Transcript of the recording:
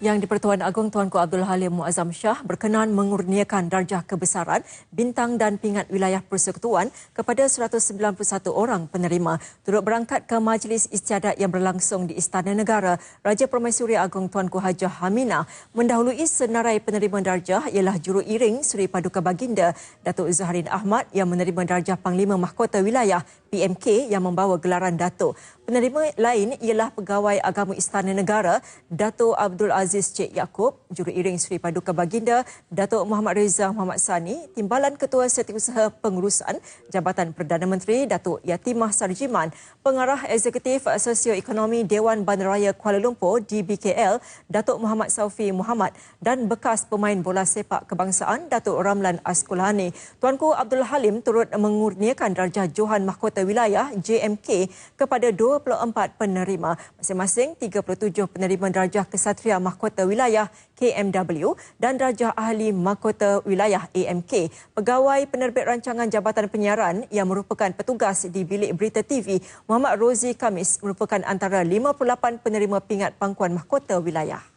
Yang di-Pertuan Agong Tuanku Abdul Halim Muazzam Shah berkenan mengurniakan darjah kebesaran, bintang dan pingat wilayah persekutuan kepada 191 orang penerima. Turut berangkat ke majlis istiadat yang berlangsung di Istana Negara, Raja Permaisuri Agong Tuanku Hajah Hamina mendahului senarai penerima darjah ialah Juru Iring Suri Paduka Baginda Datuk Zaharin Ahmad yang menerima darjah Panglima Mahkota Wilayah PMK yang membawa gelaran Datuk. Penerima lain ialah Pegawai Agama Istana Negara, Dato' Abdul Aziz Cik Yaakob, Juru Iring Sri Paduka Baginda, Dato' Muhammad Reza Muhammad Sani, Timbalan Ketua Setiausaha Pengurusan Jabatan Perdana Menteri, Dato' Yatimah Sarjiman, Pengarah Eksekutif Sosioekonomi Dewan Bandaraya Kuala Lumpur DBKL, Dato' Muhammad Saufi Muhammad dan bekas pemain bola sepak kebangsaan, Dato' Ramlan Askulani. Tuanku Abdul Halim turut mengurniakan darjah Johan Mahkota Wilayah JMK kepada dua 24 penerima. Masing-masing 37 penerima darjah Kesatria Mahkota Wilayah KMW dan darjah Ahli Mahkota Wilayah AMK. Pegawai penerbit rancangan Jabatan Penyiaran yang merupakan petugas di Bilik Berita TV, Muhammad Rozi Kamis merupakan antara 58 penerima pingat pangkuan Mahkota Wilayah.